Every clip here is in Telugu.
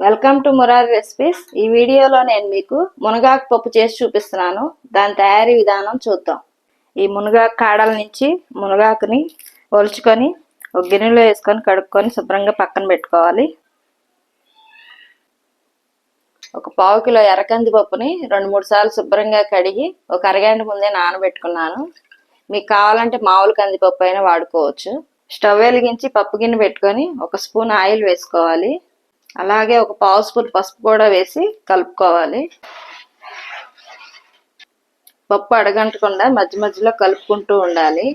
వెల్కమ్ టు మురారి రెసిపీస్ ఈ వీడియోలో నేను మీకు మునగాకు పప్పు చేసి చూపిస్తున్నాను. దాని తయారీ విధానం చూద్దాం. ఈ మునగాకు కాడల నుంచి మునగాకుని ఒలుచుకొని ఒక గిన్నెలో వేసుకొని కడుక్కొని శుభ్రంగా పక్కన పెట్టుకోవాలి. ఒక పావు కిలో ఎర్రకంది పప్పుని రెండు మూడు సార్లు శుభ్రంగా కడిగి ఒక అరగంట ముందే నానబెట్టుకున్నాను. మీకు కావాలంటే మామూలు కందిపప్పు అయినా వాడుకోవచ్చు. స్టవ్ వెలిగించి పప్పు గిన్నె పెట్టుకొని ఒక స్పూన్ ఆయిల్ వేసుకోవాలి. అలాగే ఒక పావు స్పూన్ పసుపు కూడా వేసి కలుపుకోవాలి. పప్పు అడగంటకుండా మధ్య మధ్యలో కలుపుకుంటూ ఉండాలి.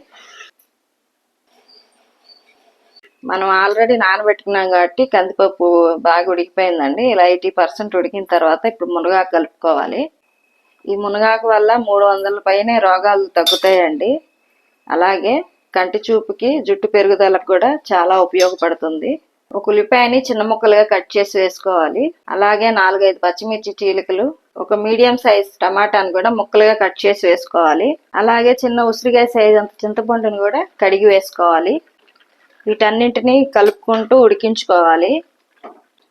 మనం ఆల్రెడీ నానబెట్టుకున్నాం కాబట్టి కందిపప్పు బాగా ఉడికిపోయిందండి. ఇలా ఎయిటీ పర్సెంట్ ఉడికిన తర్వాత ఇప్పుడు మునగాకు కలుపుకోవాలి. ఈ మునగాకు వల్ల మూడు వందల పైనే రోగాలు తగ్గుతాయండి. అలాగే కంటి చూపుకి జుట్టు పెరుగుదలకు కూడా చాలా ఉపయోగపడుతుంది. ఒక ఉల్లిపాయని చిన్న ముక్కలుగా కట్ చేసి వేసుకోవాలి. అలాగే నాలుగైదు పచ్చిమిర్చి చీలికలు ఒక మీడియం సైజ్ టమాటాను కూడా ముక్కలుగా కట్ చేసి వేసుకోవాలి. అలాగే చిన్న ఉసిరికాయ సైజ్ అంత చింతపండుని కూడా కడిగి వేసుకోవాలి. వీటన్నింటినీ కలుపుకుంటూ ఉడికించుకోవాలి.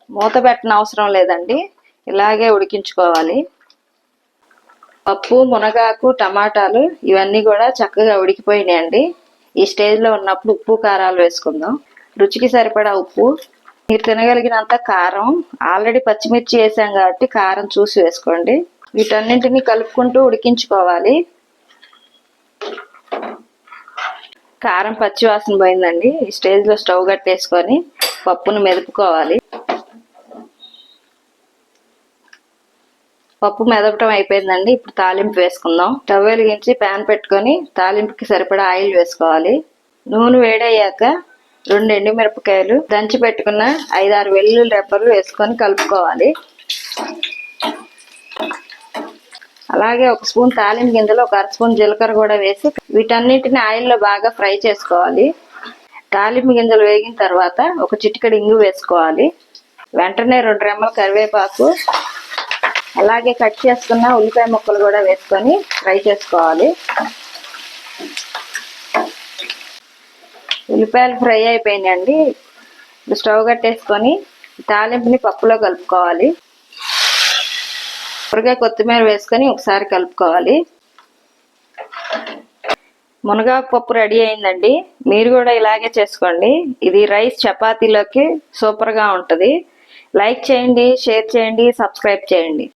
మూత పెట్టిన అవసరం లేదండి. ఇలాగే ఉడికించుకోవాలి. పప్పు మునగాకు టమాటాలు ఇవన్నీ కూడా చక్కగా ఉడికిపోయినాయండి. ఈ స్టేజ్లో ఉన్నప్పుడు ఉప్పు కారాలు వేసుకుందాం. రుచికి సరిపడా ఉప్పు. మీరు తినగలిగినంత కారం. ఆల్రెడీ పచ్చిమిర్చి వేసాం కాబట్టి కారం చూసి వేసుకోండి. వీటన్నింటినీ కలుపుకుంటూ ఉడికించుకోవాలి. కారం పచ్చి వాసన పోయిందండి. ఈ స్టేజ్లో స్టవ్ కట్టేసుకొని పప్పును మెదుపుకోవాలి. పప్పు మెదపటం అయిపోయిందండి. ఇప్పుడు తాలింపు వేసుకుందాం. స్టవ్ వెలిగించి ప్యాన్ పెట్టుకొని తాలింపుకి సరిపడా ఆయిల్ వేసుకోవాలి. నూనె వేడయ్యాక రెండు ఎండుమిరపకాయలు దంచి పెట్టుకున్న ఐదారు వెల్లుల్లి రెప్పలు వేసుకొని కలుపుకోవాలి. అలాగే ఒక స్పూన్ తాలింపు గింజలు ఒక అర స్పూన్ జీలకర్ర కూడా వేసి వీటన్నిటిని ఆయిల్లో బాగా ఫ్రై చేసుకోవాలి. తాలింపు గింజలు వేగిన తర్వాత ఒక చిటికడి ఇంగు వేసుకోవాలి. వెంటనే రెండు రెమ్మల కరివేపాకు అలాగే కట్ చేసుకున్న ఉల్లిపాయ ముక్కలు కూడా వేసుకొని ఫ్రై చేసుకోవాలి. ఉల్లిపాయలు ఫ్రై అయిపోయినాయండి. స్టవ్ కట్టేసుకొని తాలింపుని పప్పులో కలుపుకోవాలి. త్వరగా కొత్తిమీర వేసుకొని ఒకసారి కలుపుకోవాలి. మునగాకు పప్పు రెడీ అయిందండి. మీరు కూడా ఇలాగే చేసుకోండి. ఇది రైస్ చపాతీలోకి సూపర్గా ఉంటుంది. లైక్ చేయండి షేర్ చేయండి సబ్స్క్రైబ్ చేయండి.